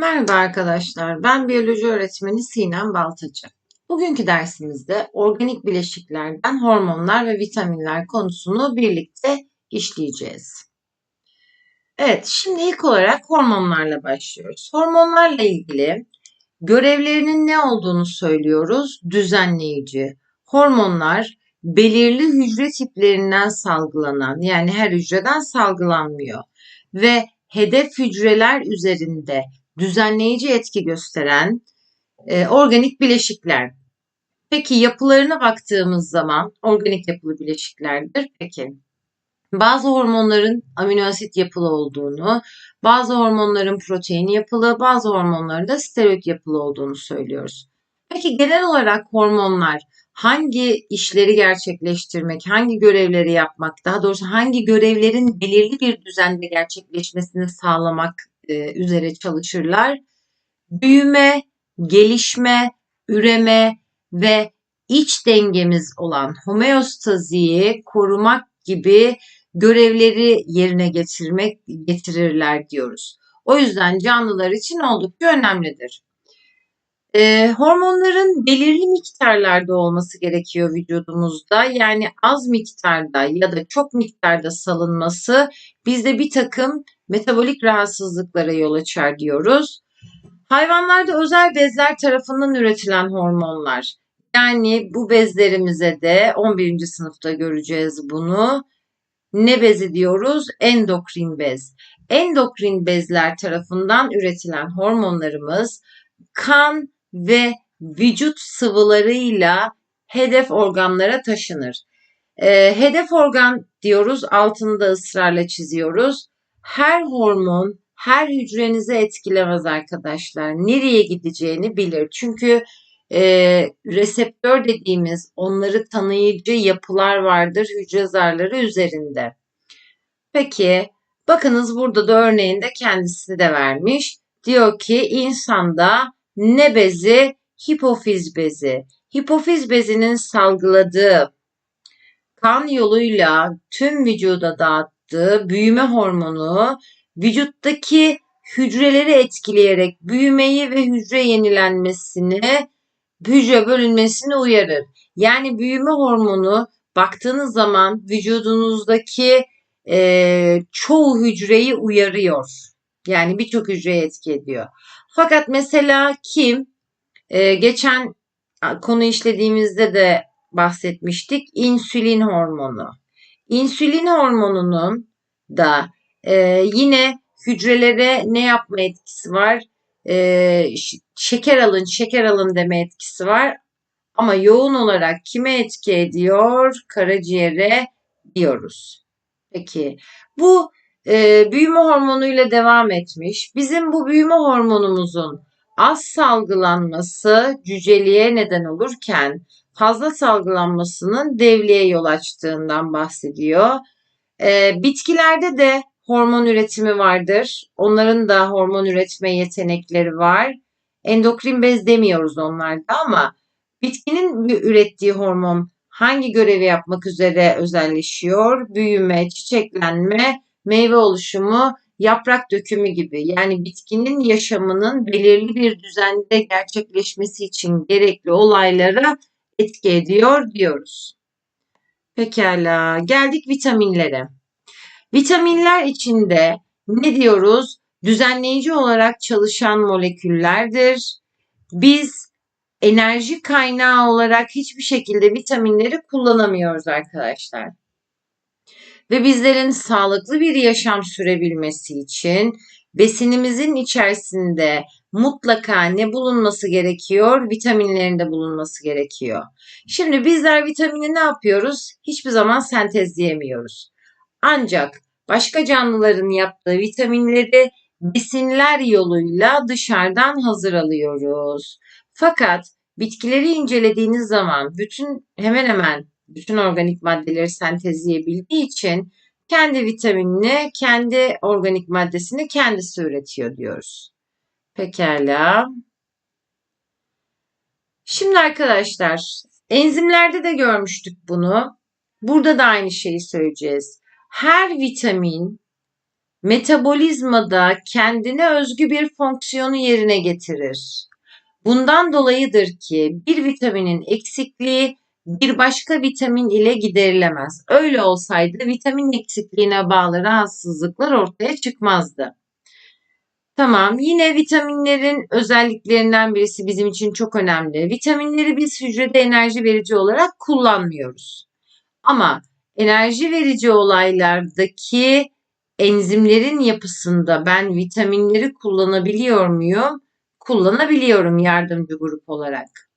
Merhaba arkadaşlar, ben biyoloji öğretmeni Sinem Baltacı. Bugünkü dersimizde organik bileşiklerden hormonlar ve vitaminler konusunu birlikte işleyeceğiz. Evet, şimdi ilk olarak hormonlarla başlıyoruz. Hormonlarla ilgili görevlerinin ne olduğunu söylüyoruz. Düzenleyici. Hormonlar belirli hücre tiplerinden salgılanan, yani her hücreden salgılanmıyor ve hedef hücreler üzerinde düzenleyici etki gösteren e, organik bileşikler. Peki yapılarına baktığımız zaman organik yapılı bileşiklerdir. Peki bazı hormonların amino asit yapılı olduğunu, bazı hormonların protein yapılı, bazı hormonların da steroid yapılı olduğunu söylüyoruz. Peki genel olarak hormonlar hangi işleri gerçekleştirmek, hangi görevleri yapmak, daha doğrusu hangi görevlerin belirli bir düzende gerçekleşmesini sağlamak e, üzere çalışırlar. Büyüme, gelişme, üreme ve iç dengemiz olan homeostaziyi korumak gibi görevleri yerine getirmek getirirler diyoruz. O yüzden canlılar için oldukça önemlidir. E, hormonların belirli miktarlarda olması gerekiyor vücudumuzda. Yani az miktarda ya da çok miktarda salınması bizde bir takım metabolik rahatsızlıklara yol açar diyoruz. Hayvanlarda özel bezler tarafından üretilen hormonlar. Yani bu bezlerimize de 11. sınıfta göreceğiz bunu. Ne bezi diyoruz? Endokrin bez. Endokrin bezler tarafından üretilen hormonlarımız kan ve vücut sıvılarıyla hedef organlara taşınır. E, hedef organ diyoruz, altını da ısrarla çiziyoruz. Her hormon her hücrenizi etkilemez arkadaşlar. Nereye gideceğini bilir. Çünkü e, reseptör dediğimiz onları tanıyıcı yapılar vardır hücre zarları üzerinde. Peki bakınız burada da örneğinde kendisi de vermiş. Diyor ki insanda ne bezi? Hipofiz bezi. Hipofiz bezinin salgıladığı kan yoluyla tüm vücuda dağıttığı büyüme hormonu vücuttaki hücreleri etkileyerek büyümeyi ve hücre yenilenmesini, hücre bölünmesini uyarır. Yani büyüme hormonu baktığınız zaman vücudunuzdaki e, çoğu hücreyi uyarıyor. Yani birçok hücreye etki ediyor. Fakat mesela kim e, geçen konu işlediğimizde de bahsetmiştik insülin hormonu. İnsülin hormonunun da e, yine hücrelere ne yapma etkisi var? E, şeker alın, şeker alın deme etkisi var. Ama yoğun olarak kime etki ediyor? Karaciğere diyoruz. Peki bu e, büyüme hormonuyla devam etmiş. Bizim bu büyüme hormonumuzun az salgılanması cüceliğe neden olurken fazla salgılanmasının devliğe yol açtığından bahsediyor. E, bitkilerde de hormon üretimi vardır. Onların da hormon üretme yetenekleri var. Endokrin bez demiyoruz onlarda ama bitkinin ürettiği hormon hangi görevi yapmak üzere özelleşiyor? Büyüme, çiçeklenme, meyve oluşumu, yaprak dökümü gibi yani bitkinin yaşamının belirli bir düzende gerçekleşmesi için gerekli olaylara etki ediyor diyoruz. Pekala geldik vitaminlere. Vitaminler içinde ne diyoruz? Düzenleyici olarak çalışan moleküllerdir. Biz enerji kaynağı olarak hiçbir şekilde vitaminleri kullanamıyoruz arkadaşlar ve bizlerin sağlıklı bir yaşam sürebilmesi için besinimizin içerisinde mutlaka ne bulunması gerekiyor? Vitaminlerin de bulunması gerekiyor. Şimdi bizler vitamini ne yapıyoruz? Hiçbir zaman sentezleyemiyoruz. Ancak başka canlıların yaptığı vitaminleri besinler yoluyla dışarıdan hazır alıyoruz. Fakat bitkileri incelediğiniz zaman bütün hemen hemen bütün organik maddeleri sentezleyebildiği için kendi vitaminini, kendi organik maddesini kendisi üretiyor diyoruz. Pekala. Şimdi arkadaşlar enzimlerde de görmüştük bunu. Burada da aynı şeyi söyleyeceğiz. Her vitamin metabolizmada kendine özgü bir fonksiyonu yerine getirir. Bundan dolayıdır ki bir vitaminin eksikliği bir başka vitamin ile giderilemez. Öyle olsaydı vitamin eksikliğine bağlı rahatsızlıklar ortaya çıkmazdı. Tamam, yine vitaminlerin özelliklerinden birisi bizim için çok önemli. Vitaminleri biz hücrede enerji verici olarak kullanmıyoruz. Ama enerji verici olaylardaki enzimlerin yapısında ben vitaminleri kullanabiliyor muyum? Kullanabiliyorum yardımcı grup olarak.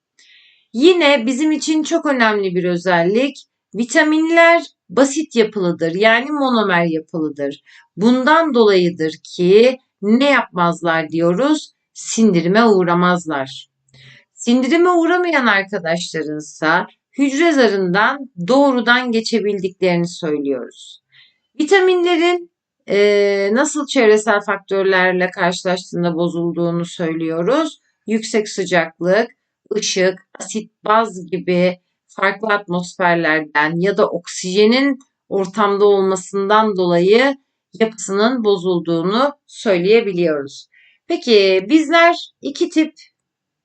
Yine bizim için çok önemli bir özellik. Vitaminler basit yapılıdır yani monomer yapılıdır. Bundan dolayıdır ki ne yapmazlar diyoruz? Sindirime uğramazlar. Sindirime uğramayan arkadaşlarınsa hücre zarından doğrudan geçebildiklerini söylüyoruz. Vitaminlerin e, nasıl çevresel faktörlerle karşılaştığında bozulduğunu söylüyoruz. Yüksek sıcaklık, ışık, asit, baz gibi farklı atmosferlerden ya da oksijenin ortamda olmasından dolayı yapısının bozulduğunu söyleyebiliyoruz. Peki bizler iki tip,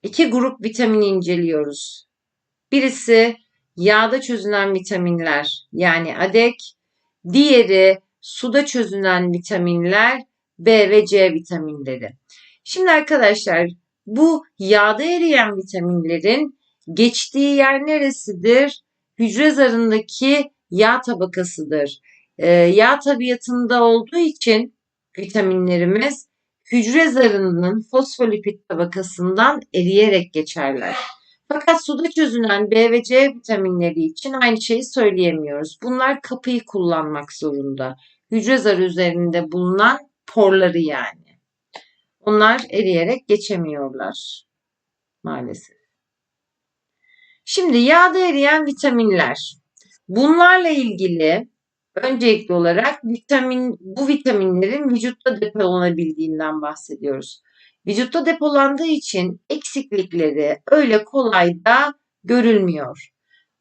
iki grup vitamin inceliyoruz. Birisi yağda çözünen vitaminler yani ADEK, diğeri suda çözünen vitaminler B ve C vitaminleri. Şimdi arkadaşlar bu yağda eriyen vitaminlerin geçtiği yer neresidir? Hücre zarındaki yağ tabakasıdır. Ee, yağ tabiatında olduğu için vitaminlerimiz hücre zarının fosfolipid tabakasından eriyerek geçerler. Fakat suda çözünen B ve C vitaminleri için aynı şeyi söyleyemiyoruz. Bunlar kapıyı kullanmak zorunda. Hücre zarı üzerinde bulunan porları yani. Onlar eriyerek geçemiyorlar maalesef. Şimdi yağda eriyen vitaminler. Bunlarla ilgili öncelikli olarak vitamin bu vitaminlerin vücutta depolanabildiğinden bahsediyoruz. Vücutta depolandığı için eksiklikleri öyle kolay da görülmüyor.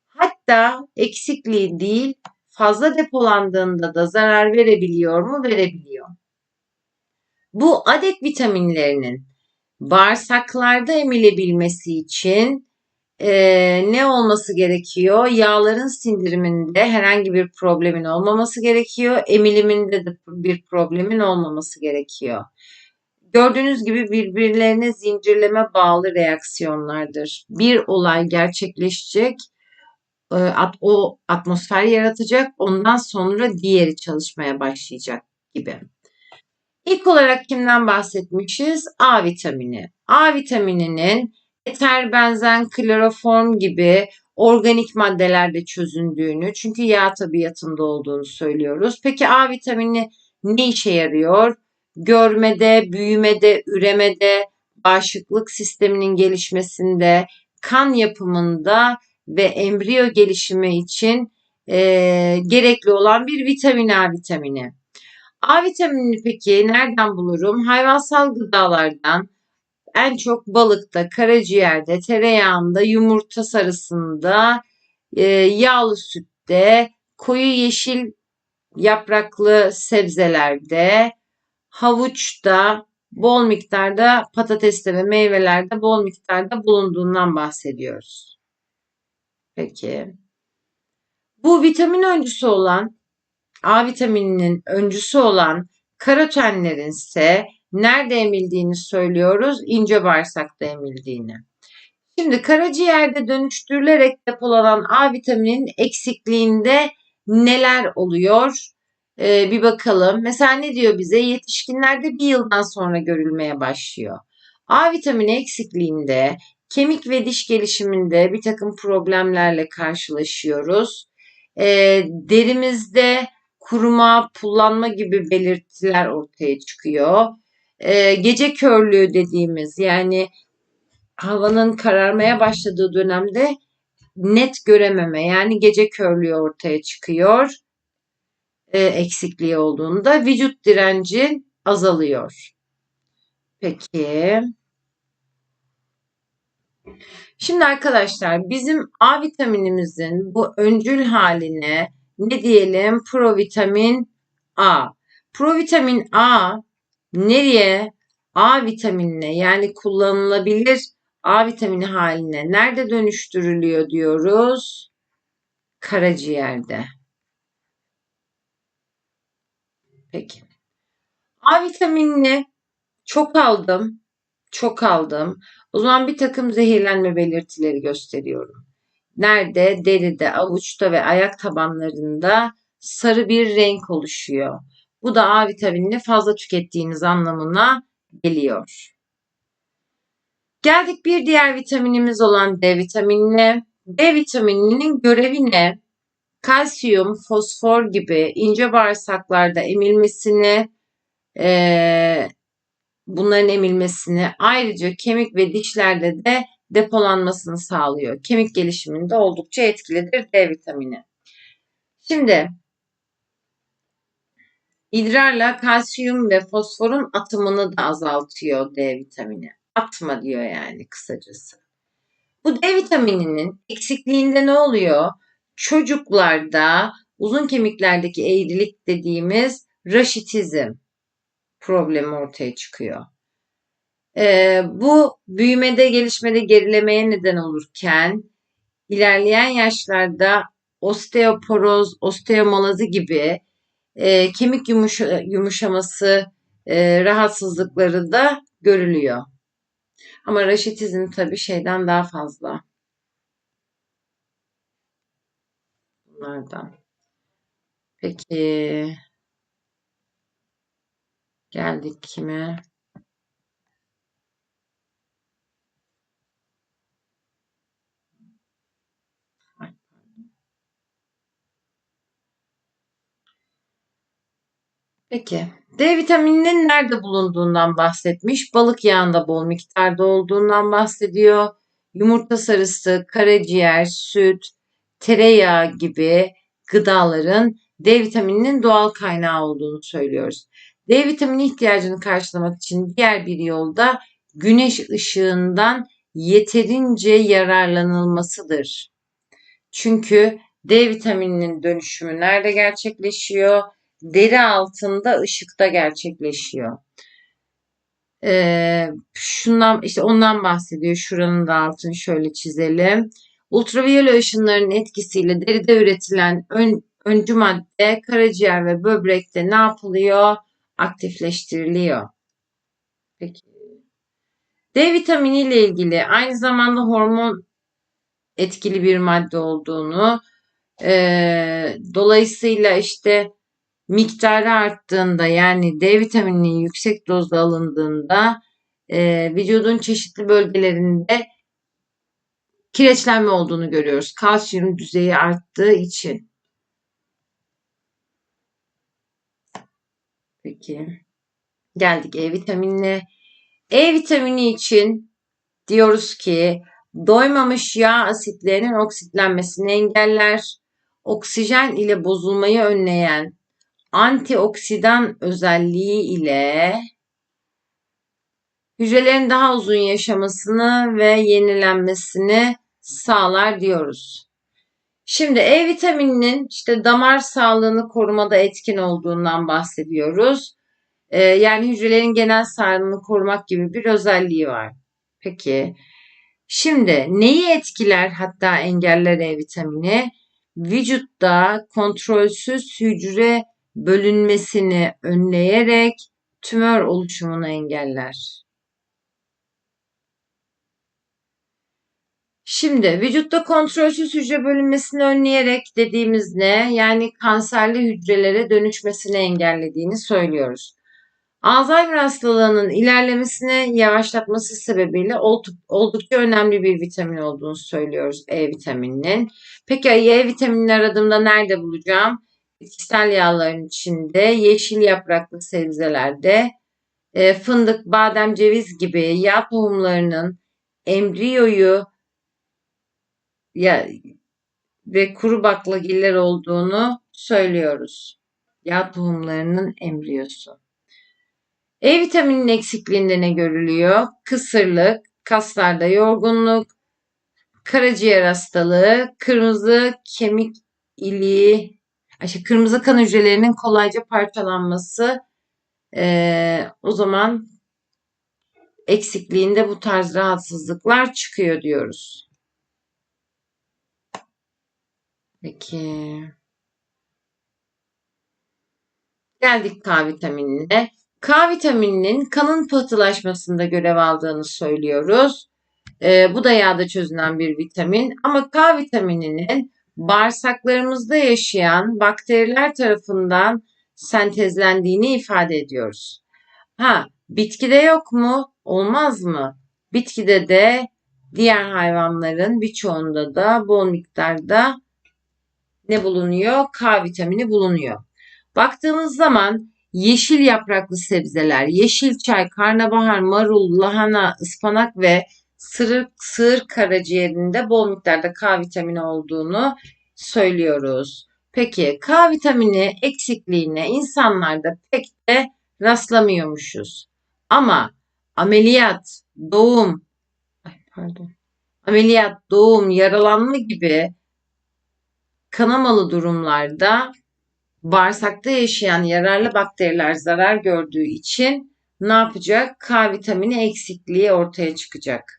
Hatta eksikliği değil fazla depolandığında da zarar verebiliyor mu? Verebiliyor. Bu adet vitaminlerinin bağırsaklarda emilebilmesi için e, ne olması gerekiyor? Yağların sindiriminde herhangi bir problemin olmaması gerekiyor. Emiliminde de bir problemin olmaması gerekiyor. Gördüğünüz gibi birbirlerine zincirleme bağlı reaksiyonlardır. Bir olay gerçekleşecek, e, o atmosfer yaratacak, ondan sonra diğeri çalışmaya başlayacak gibi. İlk olarak kimden bahsetmişiz? A vitamini. A vitamininin eter, benzen, kloroform gibi organik maddelerde çözündüğünü, çünkü yağ tabiatında olduğunu söylüyoruz. Peki A vitamini ne işe yarıyor? görmede, büyümede, üremede, bağışıklık sisteminin gelişmesinde, kan yapımında ve embriyo gelişimi için e, gerekli olan bir vitamin A vitamini. A vitaminini peki nereden bulurum? Hayvansal gıdalardan, en çok balıkta, karaciğerde, tereyağında, yumurta sarısında, e, yağlı sütte, koyu yeşil yapraklı sebzelerde, havuçta bol miktarda patateste ve meyvelerde bol miktarda bulunduğundan bahsediyoruz. Peki. Bu vitamin öncüsü olan A vitamininin öncüsü olan karotenlerin ise nerede emildiğini söylüyoruz? İnce bağırsakta emildiğini. Şimdi karaciğerde dönüştürülerek depolanan A vitaminin eksikliğinde neler oluyor? Ee, bir bakalım. Mesela ne diyor bize? Yetişkinlerde bir yıldan sonra görülmeye başlıyor. A vitamini eksikliğinde kemik ve diş gelişiminde bir takım problemlerle karşılaşıyoruz. Ee, derimizde kuruma, pullanma gibi belirtiler ortaya çıkıyor. Ee, gece körlüğü dediğimiz yani havanın kararmaya başladığı dönemde net görememe yani gece körlüğü ortaya çıkıyor e, eksikliği olduğunda vücut direnci azalıyor. Peki. Şimdi arkadaşlar bizim A vitaminimizin bu öncül haline ne diyelim? Provitamin A. Provitamin A nereye? A vitaminine yani kullanılabilir A vitamini haline nerede dönüştürülüyor diyoruz? Karaciğerde. Peki. A vitaminini çok aldım. Çok aldım. O zaman bir takım zehirlenme belirtileri gösteriyorum. Nerede? Deride, avuçta ve ayak tabanlarında sarı bir renk oluşuyor. Bu da A vitaminini fazla tükettiğiniz anlamına geliyor. Geldik bir diğer vitaminimiz olan D vitaminine. D vitamininin görevi ne? Kalsiyum, fosfor gibi ince bağırsaklarda emilmesini, e, bunların emilmesini ayrıca kemik ve dişlerde de depolanmasını sağlıyor. Kemik gelişiminde oldukça etkilidir D vitamini. Şimdi idrarla kalsiyum ve fosforun atımını da azaltıyor D vitamini. Atma diyor yani kısacası. Bu D vitamininin eksikliğinde ne oluyor? Çocuklarda uzun kemiklerdeki eğrilik dediğimiz raşitizm problemi ortaya çıkıyor. Ee, bu büyümede gelişmede gerilemeye neden olurken ilerleyen yaşlarda osteoporoz, osteomalazi gibi e, kemik yumuşa, yumuşaması e, rahatsızlıkları da görülüyor. Ama raşitizm tabii şeyden daha fazla. Bunlardan. Peki. Geldik kime? Peki. D vitamininin nerede bulunduğundan bahsetmiş. Balık yağında bol miktarda olduğundan bahsediyor. Yumurta sarısı, karaciğer, süt, tereyağı gibi gıdaların D vitamininin doğal kaynağı olduğunu söylüyoruz. D vitamini ihtiyacını karşılamak için diğer bir yolda güneş ışığından yeterince yararlanılmasıdır. Çünkü D vitamininin dönüşümü nerede gerçekleşiyor? Deri altında ışıkta gerçekleşiyor. Ee, şundan işte ondan bahsediyor. Şuranın da altını şöyle çizelim. Ultraviyole ışınların etkisiyle deride üretilen ön, öncü madde karaciğer ve böbrekte ne yapılıyor? Aktifleştiriliyor. Peki. D vitamini ile ilgili aynı zamanda hormon etkili bir madde olduğunu, e, dolayısıyla işte miktarı arttığında yani D vitamininin yüksek dozda alındığında e, vücudun çeşitli bölgelerinde kireçlenme olduğunu görüyoruz. Kalsiyum düzeyi arttığı için. Peki. Geldik E vitaminine. E vitamini için diyoruz ki doymamış yağ asitlerinin oksitlenmesini engeller. Oksijen ile bozulmayı önleyen antioksidan özelliği ile hücrelerin daha uzun yaşamasını ve yenilenmesini sağlar diyoruz. Şimdi E vitamininin işte damar sağlığını korumada etkin olduğundan bahsediyoruz. Ee, yani hücrelerin genel sağlığını korumak gibi bir özelliği var. Peki şimdi neyi etkiler hatta engeller E vitamini? Vücutta kontrolsüz hücre bölünmesini önleyerek tümör oluşumunu engeller. Şimdi vücutta kontrolsüz hücre bölünmesini önleyerek dediğimiz ne? Yani kanserli hücrelere dönüşmesini engellediğini söylüyoruz. Alzheimer hastalığının ilerlemesini yavaşlatması sebebiyle oldukça önemli bir vitamin olduğunu söylüyoruz E vitamininin. Peki E vitaminini aradığımda nerede bulacağım? Bitkisel yağların içinde, yeşil yapraklı sebzelerde, e, fındık, badem, ceviz gibi yağ tohumlarının embriyoyu ya ve kuru baklagiller olduğunu söylüyoruz. Yağ tohumlarının embriyosu. E vitaminin eksikliğinde ne görülüyor? Kısırlık, kaslarda yorgunluk, karaciğer hastalığı, kırmızı kemik iliği, işte kırmızı kan hücrelerinin kolayca parçalanması e, o zaman eksikliğinde bu tarz rahatsızlıklar çıkıyor diyoruz. Peki. Geldik K vitaminine. K vitamininin kanın pıhtılaşmasında görev aldığını söylüyoruz. E, bu da yağda çözünen bir vitamin. Ama K vitamininin bağırsaklarımızda yaşayan bakteriler tarafından sentezlendiğini ifade ediyoruz. Ha, bitkide yok mu? Olmaz mı? Bitkide de diğer hayvanların birçoğunda da bol miktarda ne bulunuyor? K vitamini bulunuyor. Baktığımız zaman yeşil yapraklı sebzeler, yeşil çay, karnabahar, marul, lahana, ıspanak ve sığır, sığır karaciğerinde bol miktarda K vitamini olduğunu söylüyoruz. Peki K vitamini eksikliğine insanlarda pek de rastlamıyormuşuz. Ama ameliyat, doğum, pardon, ameliyat, doğum, yaralanma gibi kanamalı durumlarda bağırsakta yaşayan yararlı bakteriler zarar gördüğü için ne yapacak? K vitamini eksikliği ortaya çıkacak.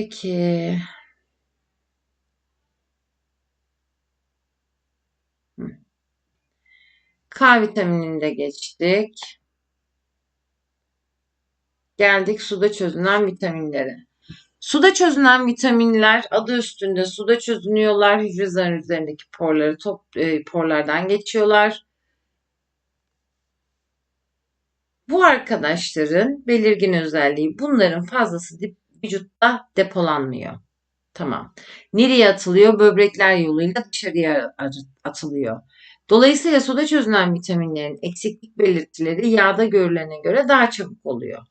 Peki. K vitaminini de geçtik. Geldik suda çözünen vitaminlere. Suda çözünen vitaminler adı üstünde suda çözünüyorlar. Hücre zarı üzerindeki porları top, e, porlardan geçiyorlar. Bu arkadaşların belirgin özelliği bunların fazlası vücutta depolanmıyor. Tamam. Nereye atılıyor? Böbrekler yoluyla dışarıya atılıyor. Dolayısıyla suda çözünen vitaminlerin eksiklik belirtileri yağda görülene göre daha çabuk oluyor.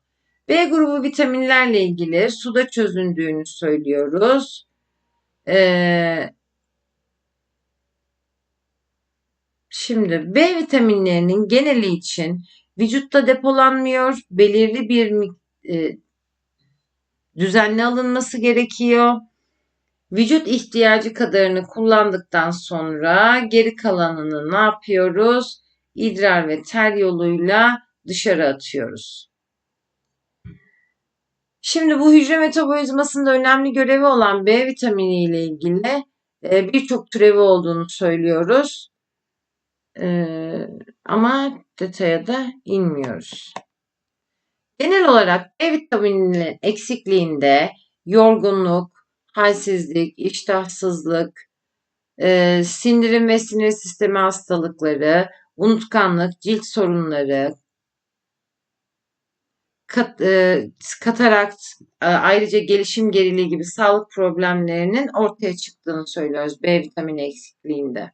B grubu vitaminlerle ilgili suda çözündüğünü söylüyoruz. Ee, şimdi B vitaminlerinin geneli için vücutta depolanmıyor, belirli bir e, düzenli alınması gerekiyor. Vücut ihtiyacı kadarını kullandıktan sonra geri kalanını ne yapıyoruz? İdrar ve ter yoluyla dışarı atıyoruz. Şimdi bu hücre metabolizmasında önemli görevi olan B vitamini ile ilgili e, birçok türevi olduğunu söylüyoruz. E, ama detaya da inmiyoruz. Genel olarak B vitamininin eksikliğinde yorgunluk, halsizlik, iştahsızlık, e, sindirim ve sinir sistemi hastalıkları, unutkanlık, cilt sorunları, kat, e, katarakt, e, ayrıca gelişim geriliği gibi sağlık problemlerinin ortaya çıktığını söylüyoruz B vitamini eksikliğinde.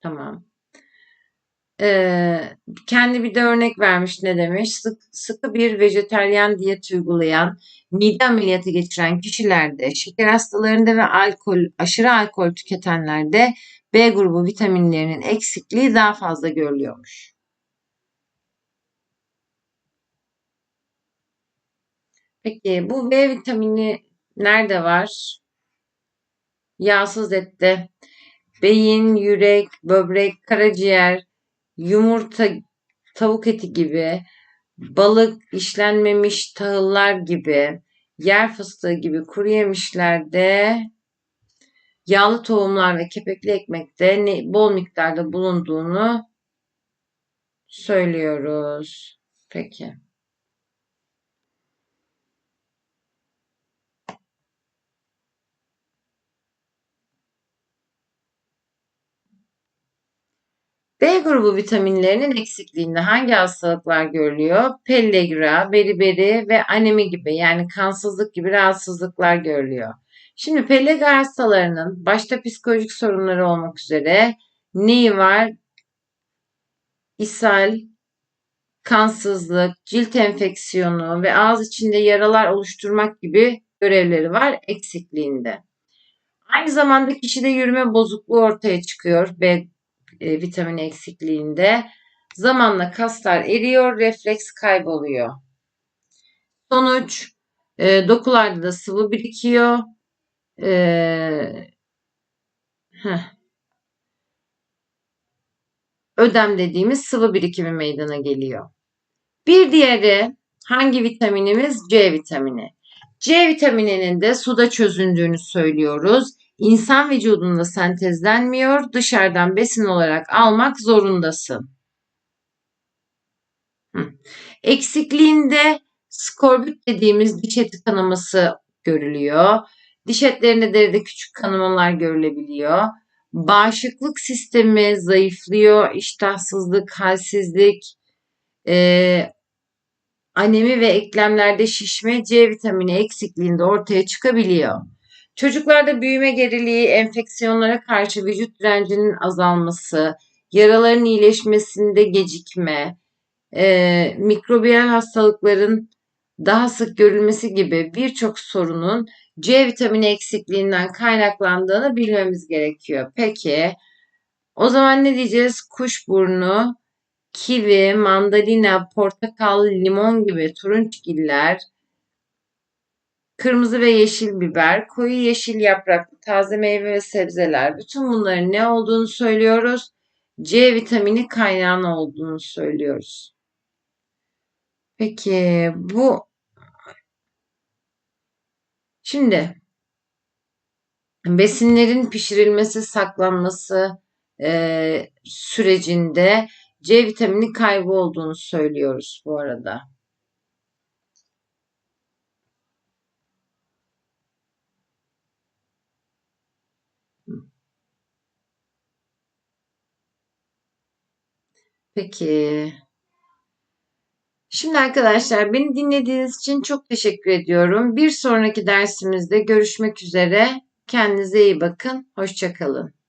Tamam. Kendi bir de örnek vermiş ne demiş? Sık, sıkı bir vejeteryan diyet uygulayan, mide ameliyatı geçiren kişilerde, şeker hastalarında ve alkol, aşırı alkol tüketenlerde B grubu vitaminlerinin eksikliği daha fazla görülüyormuş. Peki bu B vitamini nerede var? Yağsız ette. Beyin, yürek, böbrek, karaciğer, yumurta, tavuk eti gibi, balık, işlenmemiş tahıllar gibi, yer fıstığı gibi kuru yemişlerde, yağlı tohumlar ve kepekli ekmekte bol miktarda bulunduğunu söylüyoruz. Peki. Grubu vitaminlerinin eksikliğinde hangi hastalıklar görülüyor? Pellagra, beriberi ve anemi gibi yani kansızlık gibi rahatsızlıklar görülüyor. Şimdi pellagra hastalarının başta psikolojik sorunları olmak üzere neyi var? İshal, kansızlık, cilt enfeksiyonu ve ağız içinde yaralar oluşturmak gibi görevleri var eksikliğinde. Aynı zamanda kişide yürüme bozukluğu ortaya çıkıyor B e, vitamin eksikliğinde zamanla kaslar eriyor, refleks kayboluyor. Sonuç e, dokularda da sıvı birikiyor. E, heh. Ödem dediğimiz sıvı birikimi meydana geliyor. Bir diğeri hangi vitaminimiz? C vitamini. C vitamininin de suda çözündüğünü söylüyoruz. İnsan vücudunda sentezlenmiyor, dışarıdan besin olarak almak zorundasın. Eksikliğinde skorbut dediğimiz diş eti kanaması görülüyor. Diş etlerinde deride küçük kanamalar görülebiliyor. Bağışıklık sistemi zayıflıyor, iştahsızlık, halsizlik, e, anemi ve eklemlerde şişme C vitamini eksikliğinde ortaya çıkabiliyor. Çocuklarda büyüme geriliği, enfeksiyonlara karşı vücut direncinin azalması, yaraların iyileşmesinde gecikme, e, mikrobiyal hastalıkların daha sık görülmesi gibi birçok sorunun C vitamini eksikliğinden kaynaklandığını bilmemiz gerekiyor. Peki o zaman ne diyeceğiz? Kuşburnu, kivi, mandalina, portakal, limon gibi turunçgiller, kırmızı ve yeşil biber, koyu yeşil yapraklı taze meyve ve sebzeler. Bütün bunların ne olduğunu söylüyoruz? C vitamini kaynağına olduğunu söylüyoruz. Peki bu şimdi besinlerin pişirilmesi, saklanması e, sürecinde C vitamini kaybı olduğunu söylüyoruz bu arada. Peki. Şimdi arkadaşlar beni dinlediğiniz için çok teşekkür ediyorum. Bir sonraki dersimizde görüşmek üzere. Kendinize iyi bakın. Hoşçakalın.